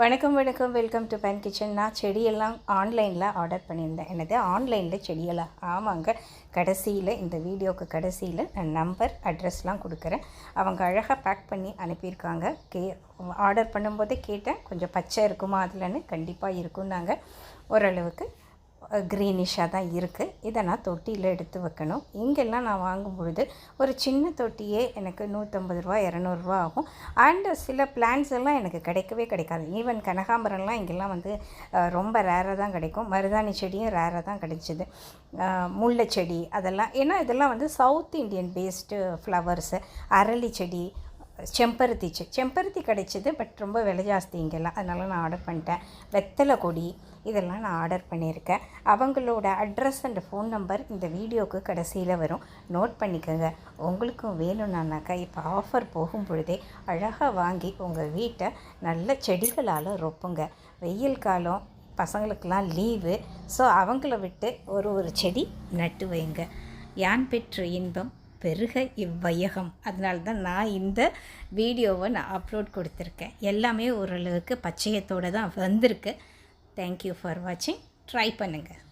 வணக்கம் வணக்கம். Welcome to pan kitchen நான் செடியெல்லாம் ஆன்லைனில் ஆர்டர் பண்ணியிருந்தேன். என்னது? ஆன்லைனில் செடியெல்லாம் ஆமாங்க. கடைசியில் இந்த வீடியோக்கு கடைசியில் நான் நம்பர் அட்ரஸ்லாம் கொடுக்குறேன். அவங்க அழகாக பேக் பண்ணி அனுப்பியிருக்காங்க. கே ஆர்டர் பண்ணும்போதே கேட்டேன். கொஞ்சம் பச்சை இருக்குமா? அதில்னு கண்டிப்பாக இருக்குன்னாங்க ஓரளவுக்கு க்ரீனிஷாக தான் இருக்குது இதை நான் தொட்டியில் எடுத்து வைக்கணும். இங்கெல்லாம் நான் வாங்கும் பொழுது ஒரு சின்ன தொட்டியே எனக்கு நூற்றம்பது ரூபா இரநூறுவா ஆகும். அண்டு சில பிளான்ஸ் எல்லாம் எனக்கு கிடைக்கவே கிடைக்காது. ஈவன் கனகாம்பரம்லாம் இங்கெல்லாம் வந்து ரொம்ப ரேராக தான் கிடைக்கும். மருதாணி செடியும் ரேராக தான் கிடைச்சிது. முல்லை செடி அதெல்லாம். ஏன்னா இதெல்லாம் வந்து சவுத் இந்தியன் பேஸ்டு ஃப்ளவர்ஸு அரளி செடி செம்பருத்தி செ செம்பருத்தி கிடைச்சிது பட் ரொம்ப விலை ஜாஸ்தி இங்கெல்லாம் அதனால் நான் ஆர்டர் பண்ணிட்டேன். வெத்தலை கொடி இதெல்லாம் நான் ஆர்டர் பண்ணியிருக்கேன். அவங்களோட அட்ரஸ் அண்ட் ஃபோன் நம்பர் இந்த வீடியோவுக்கு கடைசியில் வரும். நோட் பண்ணிக்கோங்க. உங்களுக்கும் வேணும்னானாக்கா இப்போ ஆஃபர் போகும் பொழுதே அழகாக வாங்கி உங்கள் வீட்டை நல்ல செடிகளால் ரொப்புங்க. வெயில் காலம் பசங்களுக்கெல்லாம் லீவு ஸோ அவங்கள விட்டு ஒரு ஒரு செடி நட்டு வைங்க. யான் பெற்ற இன்பம் பெருக இவ்வையகம். அதனால தான் நான் இந்த வீடியோவை நான் அப்லோட் கொடுத்துருக்கேன். எல்லாமே ஓரளவுக்கு பச்சையத்தோடு தான் வந்திருக்கு. தேங்க்யூ ஃபார் வாட்சிங் ட்ரை பண்ணுங்கள்